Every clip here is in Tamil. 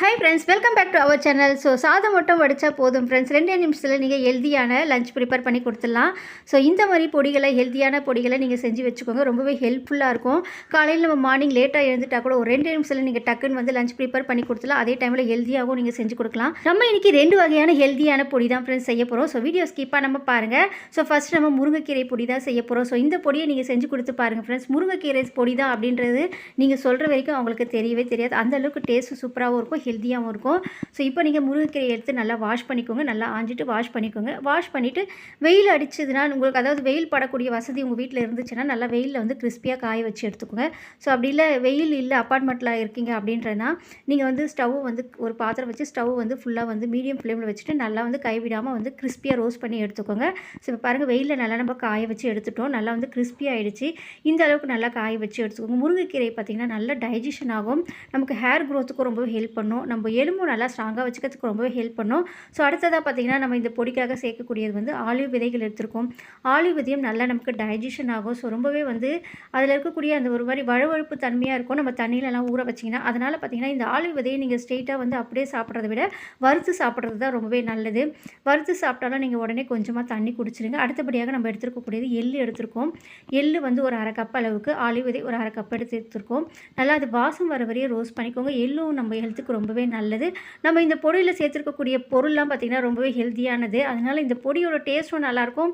Hi friends welcome back to our channel so சாதம் மட்டும் வடித்தா போதும் ஃப்ரெண்ட்ஸ் ரெண்டே நிமிஷத்தில் நீங்கள் ஹெல்த்தியான லஞ்ச் ப்ரிப்பேர் பண்ணி கொடுத்துடலாம். ஸோ இந்த மாதிரி பொடிகளை ஹெல்த்தியான பொடிகளை நீங்கள் செஞ்சு வச்சுக்கோங்க. ரொம்பவே ஹெல்ப்ஃபுல்லாக இருக்கும். காலையில் நம்ம மார்னிங் லேட்டாக எழுந்துட்டா கூட ஒரு ரெண்டு நிமிஷத்தில் நீங்கள் டக்குன்னு வந்து லஞ்ச் ப்ரிப்பேர் பண்ணி கொடுத்துலாம் அதே டைமில் ஹெல்த்தியாகவும் நீங்கள் செஞ்சு கொடுக்கலாம். நம்ம இன்னைக்கு ரெண்டு வகையான ஹெல்த்தியான பொடி தான் ஃப்ரெண்ட்ஸ் செய்ய போகிறோம் ஸோ வீடியோ ஸ்கிப்பாக நம்ம பாருங்கள் ஸோ ஃபஸ்ட் நம்ம முருங்கைக்கீரை பொடி தான் செய்ய போகிறோம் ஸோ இந்த பொடியை நீங்கள் செஞ்சு கொடுத்து பாருங்கள் ஃப்ரெண்ட்ஸ் முருங்கைக்கீரை பொடி தான் அப்படின்றது நீங்கள் சொல்கிற வரைக்கும் அவங்களுக்கு தெரியவே தெரியாது. அந்தளவுக்கு டேஸ்ட்டு டேஸ்ட் சூப்பராகவும் இருக்கும். ஹெல்த்தியாகவும் இருக்கும். ஸோ இப்போ நீங்கள் முருங்கைக்கீரை எடுத்து நல்லா வாஷ் பண்ணிக்கோங்க. நல்லா ஆஞ்சிட்டு வாஷ் பண்ணிக்கோங்க. வாஷ் பண்ணிவிட்டு வெயில் அடிச்சதுன்னா உங்களுக்கு அதாவது வெயில் படக்கூடிய வசதி உங்கள் வீட்டில் இருந்துச்சுன்னா நல்லா வெயிலில் வந்து கிறிஸ்பியாக காய வச்சு எடுத்துக்கோங்க. ஸோ அப்படி இல்லை வெயில் இல்லை அப்பார்ட்மெண்ட்டில் இருக்கீங்க அப்படின்றனா நீங்கள் வந்து ஸ்டவ் வந்து ஒரு பாத்திரம் வச்சு ஸ்டவ் வந்து ஃபுல்லாக வந்து மீடியம் ஃப்ளேமில் வச்சுட்டு நல்லா வந்து கைவிடாமல் வந்து கிறிஸ்பியாக ரோஸ்ட் பண்ணி எடுத்துக்கோங்க. ஸோ இப்போ பாருங்கள் வெயிலில் நல்லா நம்ம காய வச்சு எடுத்துட்டோம். நல்லா வந்து கிறிஸ்பி ஆகிடுச்சு இந்த அளவுக்கு நல்லா காய வச்சு எடுத்துக்கோங்க. முருங்கைக்கீரை பார்த்திங்கன்னா நல்லா டைஜஷன் ஆகும். நமக்கு ஹேர் க்ரோத்துக்கும் ரொம்ப ஹெல்ப் பண்ணும். நம்ம எலும்பு நல்லா ஸ்ட்ராங்காக வச்சுக்கிறதுக்கு ரொம்பவே ஹெல்ப் பண்ணும். ஸோ அடுத்ததாக பார்த்திங்கன்னா நம்ம இந்த பொடிக்காக சேர்க்கக்கூடியது வந்து ஆலிவ் விதைகள் எடுத்திருக்கோம். ஆலிவ் விதையும் நல்லா நமக்கு டைஜஷன் ஆகும். ஸோ ரொம்பவே வந்து அதில் இருக்கக்கூடிய அந்த ஒரு மாதிரி வழுவழுப்பு தன்மையாக இருக்கும். நம்ம தண்ணியிலலாம் ஊற வச்சிங்கன்னா அதனால் பார்த்திங்கன்னா இந்த ஆலிவ் விதையை நீங்கள் ஸ்ட்ரெயிட்டாக வந்து அப்படியே சாப்பிட்றத விட வறுத்து சாப்பிட்றது தான் ரொம்பவே நல்லது. வறுத்து சாப்பிட்டாலும் நீங்கள் உடனே கொஞ்சமாக தண்ணி குடிச்சிருங்க. அடுத்தபடியாக நம்ம எடுத்துருக்கக்கூடியது எள் எடுத்திருக்கோம். எள் வந்து ஒரு அரை கப் அளவுக்கு ஆலிவ் விதை ஒரு அரை கப் எடுத்து எடுத்துருக்கோம். நல்லா அது வாசம் வர வரையும் ரோஸ்ட் பண்ணிக்கோங்க. எள்ளும் நம்ம ஹெல்த்துக்கு ரொம்ப ரொம்பவே நல்லது. நம்ம இந்த பொடியில் சேர்த்துருக்கக்கூடிய பொருள்லாம் பார்த்திங்கன்னா ரொம்பவே ஹெல்த்தியானது அதனால் இந்த பொடியோட டேஸ்ட்டும் நல்லாயிருக்கும்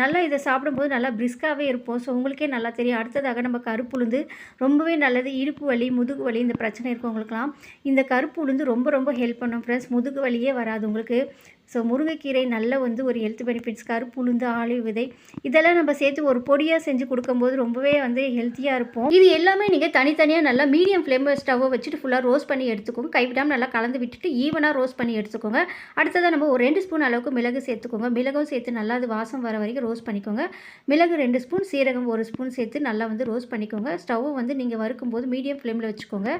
நல்லா இதை சாப்பிடும்போது நல்லா பிரிஸ்காகவே இருப்போம். ஸோ உங்களுக்கே நல்லா தெரியும். அடுத்ததாக நம்ம கருப்புளுந்து ரொம்பவே நல்லது. இடுப்பு வலி முதுகு வலி இந்த பிரச்சனை இருக்கவங்களுக்குலாம் இந்த கருப்பு உளுந்து ரொம்ப ரொம்ப ஹெல்ப் பண்ணும் ஃப்ரெண்ட்ஸ் முதுகு வலியே வராது உங்களுக்கு. ஸோ முருங்கைக்கீரை நல்ல வந்து ஒரு ஹெல்த் பெனிஃபிட்ஸ் கருப்பு உளுந்து விதை இதெல்லாம் நம்ம சேர்த்து ஒரு பொடியாக செஞ்சு கொடுக்கும்போது ரொம்பவே வந்து ஹெல்த்தியாக இருப்போம். இது எல்லாமே நீங்கள் தனித்தனியாக நல்லா மீடியம் ஃப்ளேம் ஸ்டவ்வை வச்சுட்டு ஃபுல்லாக ரோஸ்ட் பண்ணி எடுத்துக்கோங்க. கைவிடாமல் நல்லா கலந்து விட்டுட்டு ஈவனாக ரோஸ்ட் பண்ணி எடுத்துக்கோங்க. அடுத்ததாக நம்ம ஒரு ரெண்டு ஸ்பூன் அளவுக்கு மிளகு சேர்த்துக்கோங்க. மிளகும் சேர்த்து நல்லா அது வாசம் வர வரைக்கும் ரோஸ்ட் பண்ணிக்கோங்க. மிளகு ரெண்டு ஸ்பூன் சீரகம் ஒரு ஸ்பூன் சேர்த்து நல்லா வந்து ரோஸ்ட் பண்ணிக்கோங்க. ஸ்டவ்வை வந்து நீங்கள் வறுக்கும்போது மீடியம் ஃப்ளேமில் வச்சுக்கோங்க.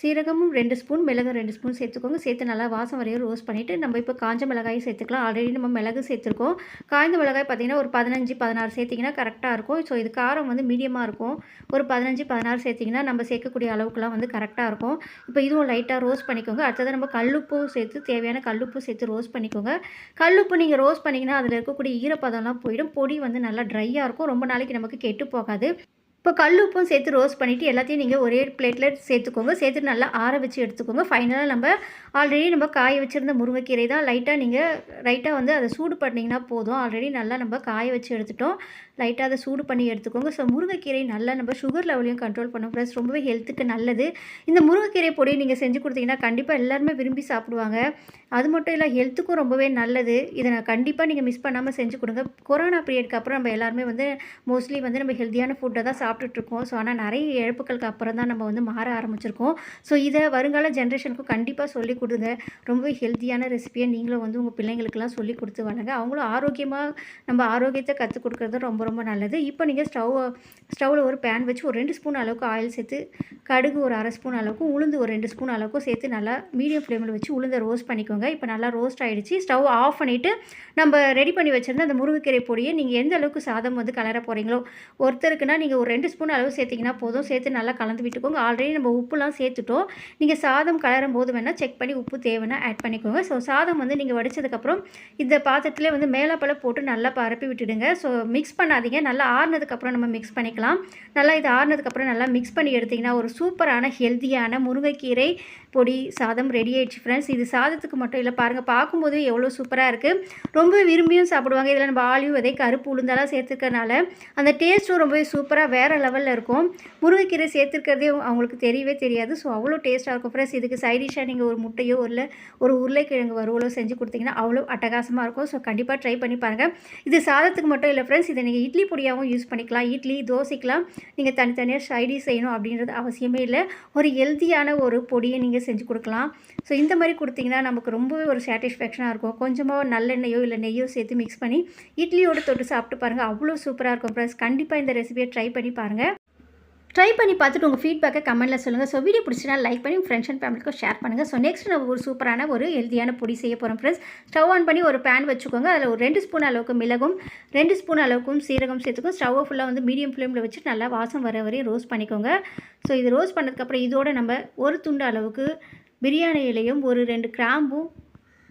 சீரகமும் ரெண்டு ஸ்பூன் மிளகு ரெண்டு ஸ்பூன் சேர்த்துக்கோங்க. சேர்த்து நல்லா வாசம் வரையும் ரோஸ்ட் பண்ணிவிட்டு நம்ம இப்போ காஞ்ச மிளகாயும் சேர்த்துக்கலாம். ஆல்ரெடி நம்ம மிளகு சேர்த்துருக்கோம். காய்ந்த மிளகாய் பார்த்திங்கன்னா ஒரு பதினஞ்சு பதினாறு சேர்த்திங்கன்னா கரெக்டாக இருக்கும். ஸோ இது காரம் வந்து மீடியமாக இருக்கும். ஒரு பதினஞ்சு பதினாறு சேர்த்திங்கன்னா நம்ம சேர்க்கக்கூடிய அளவுக்குலாம் வந்து கரெக்டாக இருக்கும். இப்போ இதுவும் லைட்டாக ரோஸ்ட் பண்ணிக்கோங்க. அடுத்தது நம்ம கல்லுப்பும் சேர்த்து தேவையான கல்லுப்பு சேர்த்து ரோஸ்ட் பண்ணிக்கோங்க. கல்லுப்பு நீங்கள் ரோஸ்ட் பண்ணிங்கன்னா அதில் இருக்கக்கூடிய ஈரப்பதம்லாம் போயிடும். பொடி வந்து நல்லா ட்ரையாக இருக்கும். ரொம்ப நாளைக்கு நமக்கு கெட்டு போகாது. இப்போ கல் உப்பும் சேர்த்து ரோஸ்ட் பண்ணிவிட்டு எல்லாத்தையும் நீங்கள் ஒரே பிளேட்டில் சேர்த்துக்கோங்க. சேர்த்துட்டு நல்லா ஆற வச்சு எடுத்துக்கோங்க. ஃபைனலாக நம்ம ஆல்ரெடி நம்ம காய வச்சுருந்த முருங்கைக்கீரை தான் லைட்டாக நீங்கள் லைட்டாக வந்து அதை சூடு பண்ணிங்கன்னா போதும். ஆல்ரெடி நல்லா நம்ம காய வச்சு எடுத்துட்டோம். லைட்டாக அதை சூடு பண்ணி எடுத்துக்கோங்க. ஸோ முருங்கைக்கீரை நல்லா நம்ம சுகர் லெவலையும் கண்ட்ரோல் பண்ணும் ப்ளஸ் ரொம்பவே ஹெல்த்துக்கு நல்லது. இந்த முருங்கைக்கீரை பொடியை நீங்கள் செஞ்சு கொடுத்தீங்கன்னா கண்டிப்பாக எல்லாருமே விரும்பி சாப்பிடுவாங்க. அது மட்டும் இல்லை ஹெல்த்துக்கும் ரொம்பவே நல்லது. இதை நான் கண்டிப்பாக நீங்கள் மிஸ் பண்ணாமல் செஞ்சு கொடுங்க. கொரோனா பீரியட்க்கு அப்புறம் நம்ம எல்லாருமே வந்து மோஸ்ட்லி வந்து நம்ம ஹெல்த்தியான ஃபுட்டை தான் சாப்பிட்டுட்ருக்கோம் ஸோ ஆனால் நிறைய இழப்புகளுக்கு அப்புறம் தான் நம்ம வந்து மாற ஆரம்பிச்சிருக்கோம். ஸோ இதை வருங்கால ஜென்ரேஷனுக்கும் கண்டிப்பாக சொல்லிக் கொடுங்க. ரொம்ப ஹெல்த்தியான ரெசிபியை நீங்களும் வந்து உங்கள் பிள்ளைங்களுக்கெல்லாம் சொல்லிக் கொடுத்து வளங்க அவங்களும் ஆரோக்கியமாக நம்ம ஆரோக்கியத்தை கற்றுக் கொடுக்குறது ரொம்ப ரொம்ப நல்லது. இப்போ நீங்கள் ஸ்டவ் ஸ்டவ்வில் ஒரு பேன் வச்சு ஒரு ரெண்டு ஸ்பூன் அளவுக்கு ஆயில் சேர்த்து கடுகு ஒரு அரை ஸ்பூன் அளவுக்கும் உளுந்து ஒரு ரெண்டு ஸ்பூன் அளவுக்கும் சேர்த்து நல்லா மீடியம் ஃப்ளேமில் வச்சு உளுந்தை ரோஸ்ட் பண்ணிக்கோங்க. இப்போ நல்லா ரோஸ்ட் ஆகிடுச்சு ஸ்டவ் ஆஃப் பண்ணிவிட்டு நம்ம ரெடி பண்ணி வச்சுருந்த அந்த முருங்கைக்கீரை பொடியை நீங்கள் எந்த அளவுக்கு சாதம் வந்து கலர போகிறீங்களோ ஒருத்தருக்குன்னா நீங்கள் ஒரு ரெண்டு ஸ்பூன் அளவு சேர்த்திங்கன்னா போதும். சேர்த்து நல்லா கலந்து விட்டுக்கோங்க. ஆல்ரெடி நம்ம உப்புலாம் சேர்த்துட்டோம். நீங்கள் சாதம் கலரும் போது வேணால் செக் பண்ணி உப்பு தேவைன்னா ஆட் பண்ணிக்கோங்க. ஸோ சாதம் வந்து நீங்கள் வடித்ததுக்கப்புறம் இந்த பாத்திரத்திலே வந்து மேலாப்பழம் போட்டு நல்லா பரப்பி விட்டுடுங்க. ஸோ மிக்ஸ் பண்ணாதீங்க. நல்லா ஆறுனதுக்கப்புறம் நம்ம மிக்ஸ் பண்ணிக்கலாம். நல்லா இது ஆறுனதுக்கப்புறம் நல்லா மிக்ஸ் பண்ணி எடுத்திங்கன்னா ஒரு சூப்பரான ஹெல்த்தியான முருங்கைக்கீரை பொடி சாதம் ரெடி ஆயிடுச்சு ஃப்ரெண்ட்ஸ் இது சாதத்துக்கு மட்டும் இல்லை பாருங்கள் பார்க்கும்போது எவ்வளோ சூப்பராக இருக்குது ரொம்ப விரும்பியும் சாப்பிடுவாங்க. இதில் நம்ம ஆலிவ் விதை கருப்பு உளுந்தெல்லாம் சேர்த்துக்கறனால அந்த டேஸ்ட்டும் ரொம்பவே சூப்பராக வேறு லெவலில் இருக்கும். முருங்கைக்கீரை சேர்த்துருக்கிறதே அவங்களுக்கு தெரியவே தெரியாது. ஸோ அவ்வளோ டேஸ்ட்டாக இருக்கும். ஃப்ரெண்ட்ஸ் இதுக்கு சைடிஷாக நீங்கள் ஒரு முட்டையோ இல்லை ஒரு உருளைக்கிழங்கு வறுவலோ செஞ்சு கொடுத்தீங்கன்னா அவ்வளோ அட்டகாசமாக இருக்கும். ஸோ கண்டிப்பாக ட்ரை பண்ணி பாருங்கள் இது சாதத்துக்கு மட்டும் இல்லை ஃப்ரெண்ட்ஸ் இதை நீங்கள் இட்லி பொடியாகவும் யூஸ் பண்ணிக்கலாம். இட்லி தோசைக்கெலாம் நீங்கள் தனித்தனியாக சைடி செய்யணும் அப்படின்றது அவசியமே இல்லை. ஒரு ஹெல்த்தியான ஒரு பொடியை நீங்கள் செஞ்சு கொடுக்கலாம். ஸோ இந்த மாதிரி கொடுத்தீங்கன்னா நமக்கு ரொம்பவே ஒரு சாட்டிஸ்ஃபேக்ஷனாக இருக்கும். கொஞ்சமாக நல்லெண்ணெயோ இல்லை நெய்யோ சேர்த்து மிக்ஸ் பண்ணி இட்லியோடு தொட்டு சாப்பிட்டு பாருங்கள் அவ்வளோ சூப்பராக இருக்கும் ஃப்ரெண்ட்ஸ் கண்டிப்பாக இந்த ரெசிபியை ட்ரை பண்ணி பாருங்கள் ட்ரை பண்ணி பார்த்துட்டு உங்கள் ஃபீட்பேக்கை கமெண்ட்டில் சொல்லுங்கள் ஸோ வீடியோ பிடிச்சினா லைக் பண்ணி ஃப்ரெண்ட்ஸ் அண்ட் ஃபேமிலிக்கும் ஷேர் பண்ணுங்கள் ஸோ நெக்ஸ்ட் நம்ம ஒரு சூப்பரான ஒரு ஹெல்த்தியான பொடி செய்ய போகிறோம் ஃப்ரெண்ட்ஸ் ஸ்டவ் ஆன் பண்ணி ஒரு பேன் வச்சுக்கோங்க. அதில் ஒரு ரெண்டு ஸ்பூன் அளவுக்கு மிளகும் ரெண்டு ஸ்பூன் அளவுக்கும் சீரகம் சேர்த்துக்கும் ஸ்டவ்வை ஃபுல்லாக வந்து மீடியம் ஃப்ளேமில் வச்சு நல்லா வாசம் வர வரையும் ரோஸ்ட் பண்ணிக்கோங்க. ஸோ இது ரோஸ்ட் பண்ணதுக்கப்புறம் இதோட நம்ம ஒரு துண்டு அளவுக்கு பிரியாணி இலையும் ஒரு ரெண்டு கிராம்பும்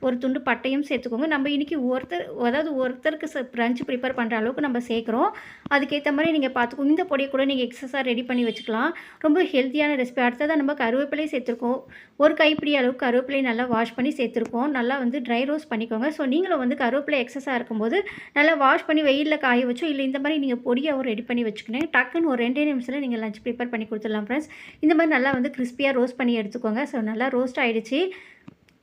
ஒரு துண்டு பட்டையும் சேர்த்துக்கோங்க. நம்ம இன்றைக்கி ஒருத்தர் அதாவது ஒருத்தருக்கு ச பிரஞ்சு ப்ரிப்பேர் பண்ணுற அளவுக்கு நம்ம சேர்க்குறோம். அதுக்கேற்ற மாதிரி நீங்கள் பார்த்துக்கோங்க இந்த பொடியை கூட நீங்கள் எக்ஸஸாக ரெடி பண்ணி வச்சுக்கலாம். ரொம்ப ஹெல்த்தியான ரெசிபி அடுத்ததாக நம்ம கருவேப்பிலை சேர்த்துருக்கோம். ஒரு கைப்பிடி அளவுக்கு கருவேப்பிலையை நல்லா வாஷ் பண்ணி சேர்த்துருக்கோம். நல்லா வந்து ட்ரை ரோஸ் பண்ணிக்கோங்க. ஸோ நீங்களும் வந்து கருவேப்பிலை எக்ஸஸாக இருக்கும்போது நல்லா வாஷ் பண்ணி வெயிலில் காய வச்சோ இல்லை இந்த மாதிரி நீங்கள் பொடியாகவும் ரெடி பண்ணி வச்சுக்கணும் டக்குன்னு ஒரு ரெண்டே நிமிஷத்தில் நீங்கள் லஞ்ச் ப்ரிப்பேர் பண்ணி கொடுத்துடலாம் ஃப்ரெண்ட்ஸ் இந்த மாதிரி நல்லா வந்து கிறிஸ்பியாக ரோஸ்ட் பண்ணி எடுத்துக்கோங்க. ஸோ நல்லா ரோஸ்ட் ஆகிடுச்சு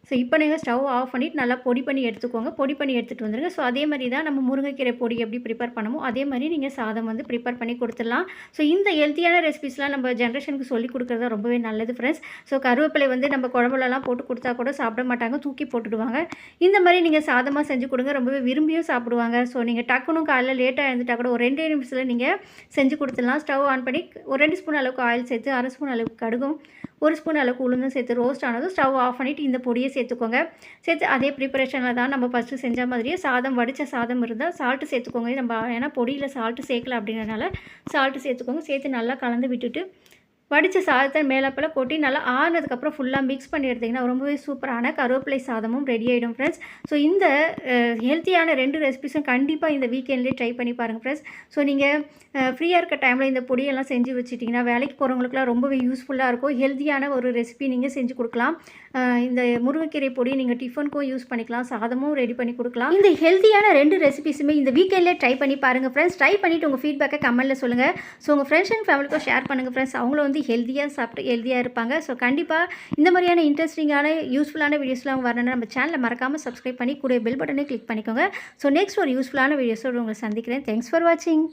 ஸோ இப்போ நீங்கள் ஸ்டவ் ஆஃப் பண்ணிவிட்டு நல்லா பொடி பண்ணி எடுத்துக்கோங்க. பொடி பண்ணி எடுத்துகிட்டு வந்துடுங்க ஸோ அதே மாதிரி தான் நம்ம முருங்கைக்கீரை பொடி எப்படி ப்ரிப்பேர் பண்ணமோ அதே மாதிரி நீங்கள் சாதம் வந்து ப்ரிப்பேர் பண்ணி கொடுத்துடலாம். ஸோ இந்த ஹெல்த்தியான ரெசிபிஸ்லாம் நம்ம ஜென்ரேஷனுக்கு சொல்லி கொடுக்குறது ரொம்பவே நல்லது ஃப்ரெண்ட்ஸ் ஸோ கருவேப்பிலை வந்து நம்ம குழம்புலலாம் போட்டு கொடுத்தா கூட சாப்பிட மாட்டாங்க. தூக்கி போட்டுடுவாங்க. இந்த மாதிரி நீங்கள் சாதமாக செஞ்சு கொடுங்க. ரொம்பவே விரும்பியும் சாப்பிடுவாங்க. ஸோ நீங்கள் டக்குனும் காலையில் லேட்டாக இருந்துட்டால் கூட ஒரு ரெண்டே நிமிஷத்தில் நீங்கள் செஞ்சு கொடுத்துடலாம். ஸ்டவ் ஆன் பண்ணி ஒரு ரெண்டு ஸ்பூன் அளவுக்கு ஆயில் சேர்த்து அரை ஸ்பூன் அளவுக்கு கடுகும். ஒரு ஸ்பூன் அளவுக்கு உளுந்தும் சேர்த்து ரோஸ்ட் ஆனதும் ஸ்டவ் ஆஃப் பண்ணிவிட்டு இந்த பொடியை சேர்த்துக்கோங்க. சேர்த்து அதே ப்ரிப்பரேஷனில் தான் நம்ம ஃபஸ்ட்டு செஞ்ச மாதிரியே சாதம் வடித்த சாதம் இருந்தால் சால்ட்டு சேர்த்துக்கோங்க. நம்ம ஏன்னா பொடியில் சால்ட்டு சேர்க்கல அப்படிங்கிறனால சால்ட்டு சேர்த்துக்கோங்க. சேர்த்து நல்லா கலந்து விட்டுட்டு வடித்த சாதத்தை மேலப்பில் கொட்டி நல்லா ஆறுனதுக்கப்புறம் ஃபுல்லாக மிக்ஸ் பண்ணி எடுத்திங்கன்னா ரொம்பவே சூப்பரான கருவேப்பிலை சாதமும் ரெடி ஆகிடும் ஃப்ரெண்ட்ஸ் ஸோ இந்த ஹெல்த்தியான ரெண்டு ரெசிபிஸும் கண்டிப்பாக இந்த வீக்கெண்ட்லேயே ட்ரை பண்ணி பாருங்கள் ஃப்ரெண்ட்ஸ் ஸோ நீங்கள் ஃப்ரீயாக இருக்க டைமில் இந்த பொடியெல்லாம் செஞ்சு வச்சுட்டிங்கன்னா வேலைக்கு போகிறவங்களுக்குலாம் ரொம்பவே யூஸ்ஃபுல்லாக இருக்கும். ஹெல்த்தியான ஒரு ரெசிபி நீங்கள் செஞ்சு கொடுக்கலாம். இந்த முருங்கைக்கீரை பொடி நீங்கள் டிஃபனுக்கும் யூஸ் பண்ணிக்கலாம். சாதமும் ரெடி பண்ணி கொடுக்கலாம். இந்த ஹெல்த்தியான ரெண்டு ரெசிபிஸுமே இந்த வீக்கெண்ட்லேயே ட்ரை பண்ணி பாருங்கள் ஃப்ரெண்ட்ஸ் ட்ரை பண்ணிவிட்டு உங்கள் ஃபீட்பேக்கை கமெண்ட்டில் சொல்லுங்கள் ஸோ உங்கள் ஃப்ரெண்ட்ஸ் அண்ட் ஃபேமிலிக்கும் ஷேர் பண்ணுங்கள் ஃப்ரெண்ட்ஸ் அவங்களும் வந்து ஹெல்த்தியாக சாப்பிட்டு ஹெல்த்தியாக இருப்பாங்க. ஸோ கண்டிப்பாக இந்த மாதிரியான இன்ட்ரெஸ்டிங்கான யூஸ்ஃபுல்லான வீடியோஸ்லாம் வரணும்னா நம்ம சேனலை மறக்காமல் சப்ஸ்கிரைப் பண்ணி கூட பெல் பட்டனே கிளிக் பண்ணிக்கோங்க. ஸோ நெக்ஸ்ட் ஒரு யூஸ்ஃபுல்லான வீடியோஸோடு உங்களை சந்திக்கிறேன். தேங்க்ஸ் ஃபார் வாட்சிங்